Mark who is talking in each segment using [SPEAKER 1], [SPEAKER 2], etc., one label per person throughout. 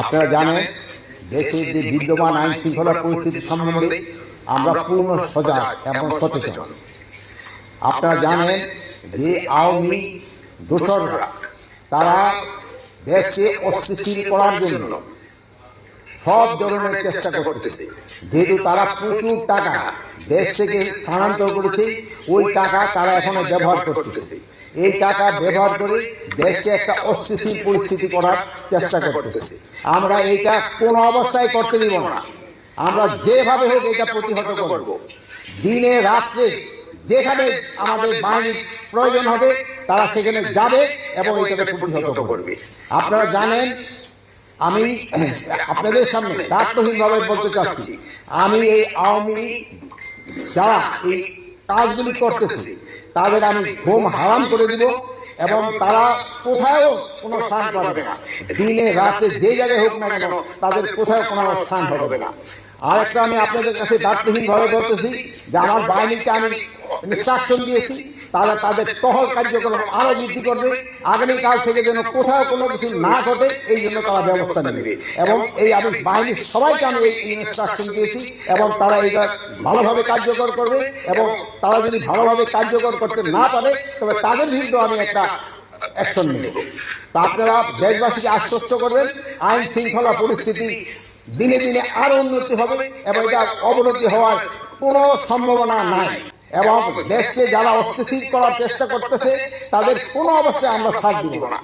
[SPEAKER 1] আপনারা জানেন দেশে যে বিদ্যমান আইন শৃঙ্খলা পরিস্থিতি সম্বন্ধে আমরা পূর্ণ সজাগ এবং সচেতন। আপনারা জানেন যে আওয়ামী দোসররা তারা দেশকে অস্থিতিশীল করার জন্য সব ধরনের চেষ্টা করতেছে। যেহেতু তারা প্রচুর টাকা দেশ থেকে স্থানান্তর করেছে ওই টাকা তারা এখনও ব্যবহার করতেছে। এই টাকা ব্যবহার করে দেশকে একটা অস্থিতিশীল পরিস্থিতি করার চেষ্টা করতেছে। আমরা এইটা কোনো অবস্থায় করতে দিব না। আমরা যেভাবে হোক এটা প্রতিহত করব। দিনে রাত্রে যেখানে আমাদের বাহিনীর প্রয়োজন হবে তারা সেখানে যাবে এবং এটাকে প্রতিহত করবে। আপনারা জানেন আমি আপনাদের সামনে দায়িত্বহীনভাবে বলতে চাচ্ছি, আমি এই আওয়ামী যারা এই কাজগুলি করতেছে, তাদের আমি ঘুম হারাম করে দিব এবং তারা কোথাও কোনো স্থান পাবে না। দিনে, রাতে যে জায়গায় হোক না কেন, তাদের কোথাও কোনো স্থান হবে না। আর একটা আমি আপনাদের কাছে দায়িত্বহীনভাবে বলতেছি যে আমার বাহিনীকে আমি ইনস্ট্রাকশন দিয়েছি তারা তাদের টহল কার্যক্রম আরও বৃদ্ধি করবে। আগামীকাল থেকে যেন কোথাও কোনো কিছু না ঘটে এই জন্য তারা ব্যবস্থা নেবে। এবং এই আমি বাহিনীর সবাইকে আমি এই ইনস্ট্রাকশন দিয়েছি এবং তারা এটা ভালোভাবে কার্যকর করবে এবং তারা যদি ভালোভাবে কার্যকর করতে না পারে তবে তাদের বিরুদ্ধে আমি একটা অ্যাকশন নেব। তা আপনারা দেশবাসীকে আশ্বস্ত করবেন আইন শৃঙ্খলা পরিস্থিতি দিনে দিনে আরও উন্নতি হবে এবং এটা অবনতি হওয়ার কোনো সম্ভাবনা নাই। এবং দেশকে যারা অস্থিতিশীল করার চেষ্টা করতেছে, তাদের কোনো অবস্থায় আমরা ছাড় দিব না।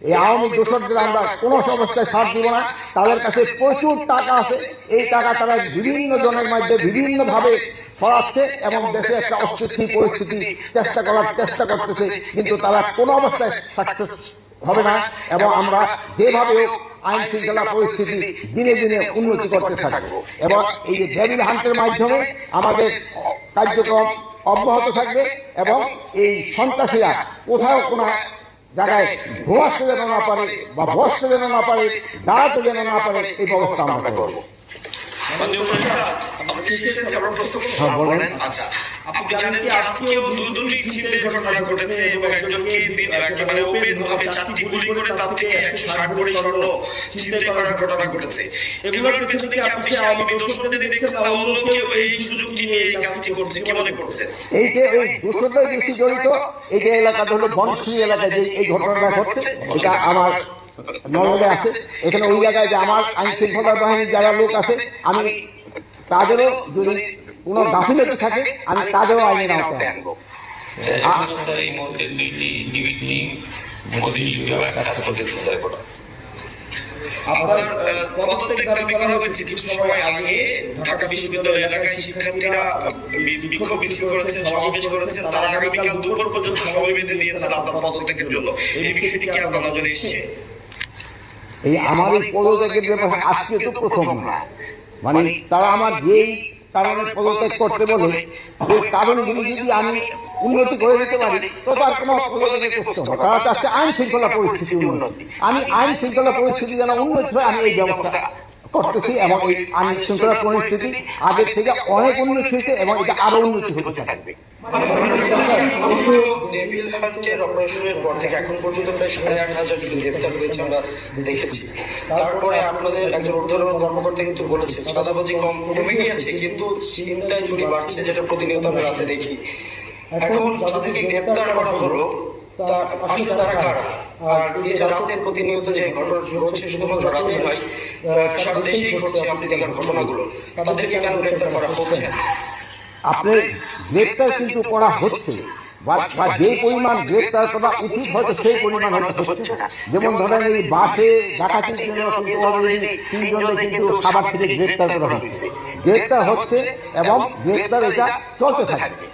[SPEAKER 1] এই আওয়ামী দোষকদের আমরা কোনো অবস্থায় ছাড় দিব না। তাদের কাছে প্রচুর টাকা আছে। এই টাকা তারা বিভিন্ন জনের মধ্যে বিভিন্নভাবে ছড়াচ্ছে এবং দেশে একটা অস্থিতিশীল পরিস্থিতি চেষ্টা করার চেষ্টা করতেছে। কিন্তু তারা কোনো অবস্থায় সাকসেস হবে না এবং আমরা যেভাবে আইন শৃঙ্খলা পরিস্থিতি দিনে দিনে উন্নতি করতে থাকব। এবং এই যে ডেভিল হান্টের মাধ্যমে আমাদের কার্যক্রম অব্যাহত থাকবে এবং এই সন্ত্রাসীরা কোথাও কোনো জায়গায় ঘুমাতে যেন না পারে বা বসতে যেন না পারে দাঁড়াতে যেন না পারে এই ব্যবস্থা আমরা করব।
[SPEAKER 2] আচ্ছা, আপনি জানেন কি আজকেও দু দুটি ছিনতাইয়ের ঘটনা ঘটেছে এবং একজনকে একেবারে open ভাবে চারটি গুলি করে তার থেকে 160 ভরি স্বর্ণ ছিনতাই করার ঘটনা ঘটেছে। এগুলোর পেছনে কি আপনি আওয়ামী দোষরদের দেখছেন না অন্য কেউ এই সুযোগটি নিয়ে এই কাজটি করছে? কি মনে করছেন?
[SPEAKER 1] এই যে এই বেশি জড়িত এই যে এলাকাটা হলো বনশ্রী এলাকায় যে এই ঘটনাটা ঘটছে এটা আমার নজরে আছে। এখানে ওই জায়গায় যে আমার আইন শৃঙ্খলা বাহিনীর যারা লোক আছে আমি তাদেরও যদি কোনো গাফিলতি থাকে আমি তাদেরও আইনের আওতায় আনব।
[SPEAKER 3] এই মুহূর্তে দুইটি ডিবির টিম মোদি বিভাগ কাজ করতেছে স্যার
[SPEAKER 2] আপনার পদত্যাগ দাবি করা হয়েছে কিছু সময় আগে। ঢাকা বিশ্ববিদ্যালয় এলাকায় শিক্ষার্থীরা বি- বিক্ষোভ মিছিল করেছেন সমাবেশ করেছেন তারা আগামীকাল দুপুর পর্যন্ত সময় বেঁধে দিয়েছেন আপনার পদত্যাগের জন্য। এই বিষয়টি কি আপনার নজরে এসেছে?
[SPEAKER 1] এই আমার এই পদত্যাগের ব্যাপারে আজকে তো প্রথম না। মানে তারা আমার যেই কারণে পদত্যাগ করতে বলে ওই কারণগুলি যদি আমি উন্নতি করে দিতে পারি তো তার কোনো পদত্যাগের প্রশ্ন তারা চাচ্ছে আইন শৃঙ্খলা পরিস্থিতি উন্নতি। আমি আইন শৃঙ্খলা পরিস্থিতি যেন উন্নতি হয় আমি এই ব্যবস্থা করতেছি এবং এই আইন শৃঙ্খলা পরিস্থিতি আগের থেকে অনেক উন্নতি হয়েছে এবং এটা আরও উন্নতি হতে থাকবে।
[SPEAKER 4] এখন হাজার গ্রেপ্তার করা হলো আসলে তারা কারা? আর রাতে প্রতিনিয়ত যে ঘটনা ঘটছে, শুধুমাত্র রাতে নয় সারা দেশেই ঘটছে আপনি ঘটনাগুলো। তাদেরকে কেন গ্রেপ্তার করা হচ্ছে? না
[SPEAKER 1] আপনার গ্রেপ্তার কিন্তু করা হচ্ছে। বা যে পরিমাণ গ্রেপ্তার করা উচিত হয়তো সেই পরিমাণ হয়তো হচ্ছে। না। যেমন ধরেন এই বাসে ডাকাতির জন্য কিন্তু তিনজনকে কিন্তু সাবার থেকে গ্রেপ্তার করা হচ্ছে গ্রেপ্তার হচ্ছে এবং গ্রেপ্তার এটা চলতে থাকবে।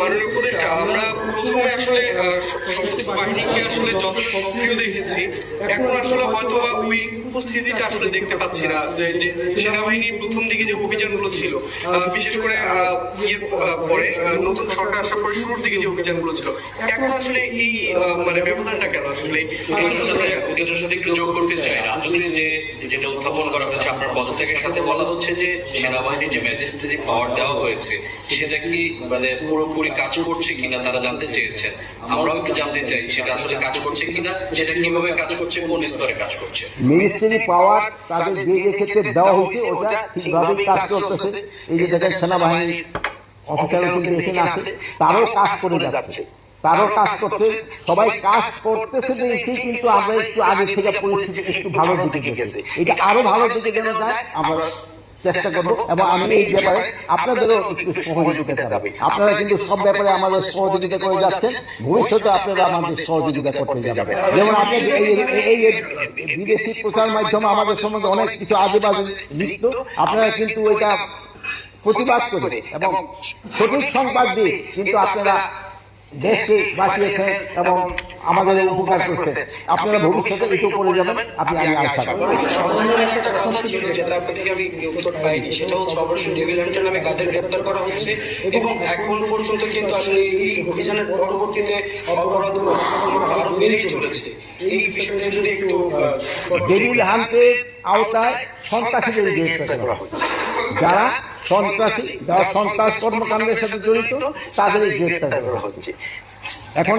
[SPEAKER 2] আমরা প্রথমে আসলে আহ, স- সমস্ত বাহিনীকে আসলে সক্রিয় দেখেছি এখন আসলে হয়তো ওই উপস্থিতিটা আসলে দেখতে পাচ্ছি না যে সেনাবাহিনীর প্রথম দিকে যে অভিযানগুলো ছিল বিশেষ করে ইয়ের পরে নতুন সরকার আসার পরে শুরুর দিকে যে অভিযানগুলো ছিল এখন আসলে এই মানে ব্যবধানটা কেন? আসলে
[SPEAKER 3] এটার সাথে একটু যোগ করতে চাই রাজনীতির যে
[SPEAKER 5] যেটা উত্থাপন করা হয়েছে আপনার পদত্যাগের সাথে বলা হচ্ছে যে সেনাবাহিনীর যে ম্যাজিস্ট্রেসি পাওয়ার দেওয়া হয়েছে সেটা কি মানে পুরোপুরি কাজ করছে কিনা তারা জানতে চেয়েছেন। আমরাও একটু জানতে চাই সেটা আসলে কাজ করছে কিনা সেটা কীভাবে কাজ করছে কোন স্তরে কাজ করছে।
[SPEAKER 1] মিনিস্ট্রি পাওয়ার তাদের যে যে ক্ষেত্রে দেওয়া হয়েছে ওটা ঠিকভাবেই কাজ করতেছে এই যে দেখেন সেনাবাহিনীর অফিসার কিন্তু এখানে আছে তারও কাজ করে যাচ্ছে। তারও কাজ করছে সবাই কাজ করতেছে দেখেই কিন্তু আমরা একটু আগে থেকে পরিস্থিতি একটু ভালো দিকে গেছে। এটা আরও ভালো দিকে গেলে যায় আমরা চেষ্টা করব এবং আমি এই ব্যাপারে আপনাদেরও একটু সহযোগিতা যাবে আপনারা কিন্তু সব ব্যাপারে আমাদের সহযোগিতা করে যাচ্ছেন। ভবিষ্যতে আপনারা আমাদের সহযোগিতা করতে যাবেন। যেমন আপনি এই বিদেশি প্রচার মাধ্যমে আমাদের সম্বন্ধে অনেক কিছু আজে বাজে লিখত আপনারা কিন্তু এটা প্রতিবাদ করে এবং সঠিক সংবাদ দিয়ে কিন্তু আপনারা দেশকে বাঁচিয়েছেন এবং আমাদের উপকার করছেন আপনারা ভবিষ্যতে এটু করে যাবেন আপনি আমি আশা করি।
[SPEAKER 4] একটা কথা ছিল যেটা থেকে আমি উত্তর পাইনি সেটা হচ্ছে অপারেশন ডেভিল হান্টার নামে কাদের গ্রেপ্তার করা হচ্ছে এবং এখন পর্যন্ত কিন্তু আসলে এই অভিযানের পরবর্তীতে অপরাধ আরও বেড়েই চলেছে। এই বিষয়টা যদি একটু আহ,
[SPEAKER 1] ডেভিল হান্টের আওতায় সন্ত্রাসীদের গ্রেফতার করা হচ্ছে যারা সন্ত্রাসী যারা সন্ত্রাস কর্মকাণ্ডের সাথে জড়িত তাদের গ্রেফতার করা হচ্ছে। এখন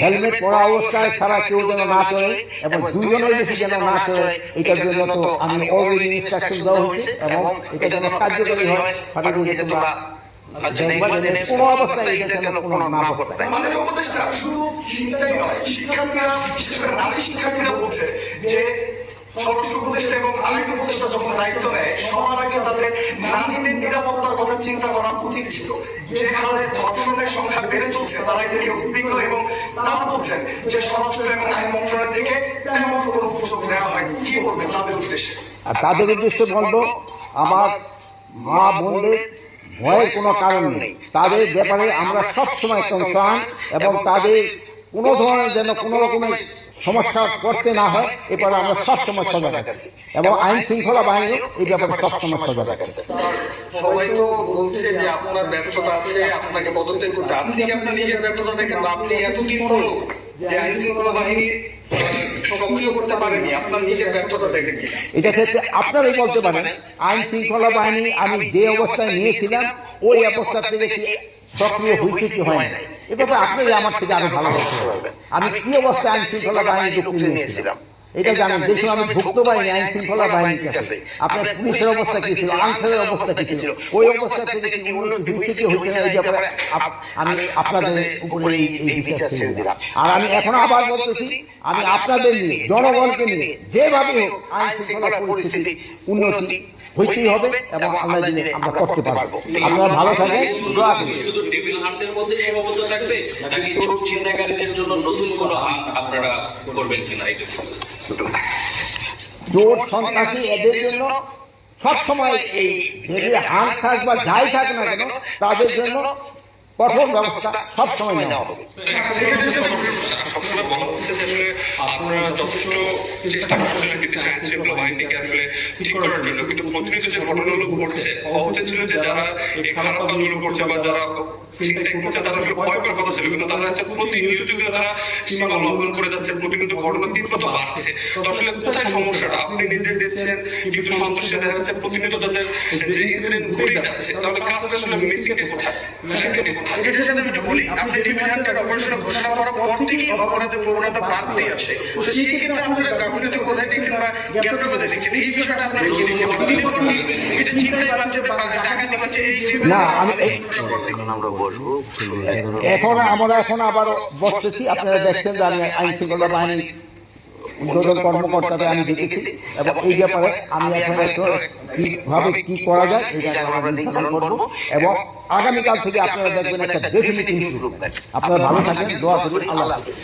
[SPEAKER 1] হেলমেট পরা অবস্থায় ছাড়া কেউ যেন না চলে এবং দুজনের বেশি যেন না চলে এটার জন্য তো আমি অলরেডি ইনস্ট্রাকশন দেওয়া হয়েছে এবং এটা যেন কার্যকরী হয় ফাটাকে যে তোমরা দেখবা কোনো অবস্থায় যেন কোনো না ঘটায়
[SPEAKER 2] আমাদের উপদেশটা শুধু চিন্তাই নয় শিক্ষার্থীরা বিশেষ করে নারী শিক্ষার্থীরা বলছে যে স্বরাষ্ট্র উপদেষ্টা এবং আইন উপদেষ্টা যখন দায়িত্ব নেয় সবার আগে তাদের নারীদের নিরাপত্তার কথা চিন্তা করা উচিত ছিল। যে হারে ধর্ষণের সংখ্যা বেড়ে চলছে, তারা এটা নিয়ে উদ্বিগ্ন এবং তারা বলছেন যে স্বরাষ্ট্র এবং আইন মন্ত্রণালয় থেকে তেমন কোনো উদ্যোগ নেওয়া হয়নি। কি বলবেন তাদের উদ্দেশ্যে?
[SPEAKER 1] তাদের উদ্দেশ্যে বলব, আমার মা বোনদের ভয়ের কোনো কারণ নেই। তাদের ব্যাপারে আমরা সবসময় কনসার্ন এবং তাদের কোনো ধরনের যেন কোনো রকমের সমস্যা করতে না হয় এবারে আমরা সবসময় সজাগ আছি। এবং আইন শৃঙ্খলা বাহিনী এই ব্যাপারে সবসময় সজাগ আছে।
[SPEAKER 6] সবাই তো বলছে যে আপনার ব্যর্থতা আছে আপনাকে পদত্যাগ করতে। আপনি কি আপনার নিজের ব্যর্থতা দেখেন আপনি এতদিন যে আইন শৃঙ্খলা বাহিনী সক্রিয় করতে পারেনি আপনার নিজের ব্যর্থতা দেখেন
[SPEAKER 1] এটা ক্ষেত্রে আপনারাই বলতে পারেন আইন শৃঙ্খলা বাহিনী আমি যে অবস্থায় নিয়েছিলাম ওই অবস্থা থেকে সক্রিয় হয়েছে কি হয় না এ ব্যাপারে আমার থেকে আরও ভালো বলতে পারবেন আমি কি অবস্থায় আইন শৃঙ্খলা বাহিনী ঢুকতে নিয়েছিলাম? এটা জানেন যে সময় আমি ঢুকতে পারিনি আইন শৃঙ্খলা বাহিনীর কাছে আপনার পুলিশের অবস্থা কি ছিল? আনসারের অবস্থা কি ছিল? ওই অবস্থা থেকে কি উন্নতি হয়েছে কি হয়েছে? না এই ব্যাপারে আমি আপনাদের উপরে এই এই বিচার ছেড়ে দিলাম। আর আমি এখন আবার বলতেছি আমি আপনাদের নিয়ে জনগণকে নিয়ে যেভাবে হোক আইন শৃঙ্খলা পরিস্থিতি উন্নতি হইতেই হবে এবং আল্লাহ দিনে আমরা করতে পারব। আপনারা ভালো থাকেন দোয়া করি
[SPEAKER 5] শুধু টেবিল হাতের মধ্যে সীমাবদ্ধ থাকবে নাকি ছোট চিন্তাকারীদের জন্য নতুন কোনো হাত আপনারা করবেন কিনা এটা
[SPEAKER 1] চোর সন্ত্রাসী এদের জন্য সবসময় এই যদি হাত থাক বা যাই থাক না কেন তাদের জন্য কঠোর ব্যবস্থা সবসময় নেওয়া হবে।
[SPEAKER 2] সবসময় বলা হচ্ছে যে আসলে আপনারা যথেষ্ট চেষ্টা করছিলেন কিন্তু আইন শৃঙ্খলা বাহিনীকে আসলে ঠিক করার জন্য। কিন্তু প্রতিনিয়ত যে ঘটনাগুলো ঘটছে অবধি ছিল যে যারা এই খারাপ কাজগুলো করছে বা যারা চিন্তা করছে তারা আসলে ভয় পাওয়ার কথা ছিল। কিন্তু তারা হচ্ছে প্রতিনিয়ত কিন্তু তারা সীমা লঙ্ঘন করে যাচ্ছে প্রতিনিয়ত ঘটনা তীব্রতা বাড়ছে। তো আসলে কোথায় সমস্যাটা? আপনি নির্দেশ দিচ্ছেন কিন্তু সন্ত্রাসী দেখা যাচ্ছে প্রতিনিয়ত তাদের যে ইনসিডেন্ট ঘটে যাচ্ছে। তাহলে কাজটা আসলে মিসিংটা কোথায়? মিসিংটা কোথায়?
[SPEAKER 7] এটার সাথে আমি বলি। আপনি অপারেশন ঘোষণা করার পর থেকেই অপরাধের প্রবণতা বাড়তেই আছে তো সেই ক্ষেত্রে আপনারা গাফিলতি কোথায় দেখছেন বা গ্যাপটা কোথায় দেখছেন? এই বিষয়টা আপনারা কি দেখছেন? এটা চিন্তায় পাচ্ছে যে টাকা দিয়ে পাচ্ছে এই
[SPEAKER 1] না আমি এই এখন আমরা এখন আবার বসতেছি। আপনারা দেখছেন যে আমি আইন শৃঙ্খলা বাহিনী উদ্বোধন কর্মকর্তাকে আমি দেখেছি এবং এই ব্যাপারে আমি এখন একটু কীভাবে কি করা যায় এটা আমরা নির্ধারণ করব এবং আগামীকাল থেকে আপনারা দেখবেন একটা ডেফিনিট ইমপ্রুভমেন্ট আপনারা ভালো থাকেন দোয়া করি আল্লাহ হাফেজ।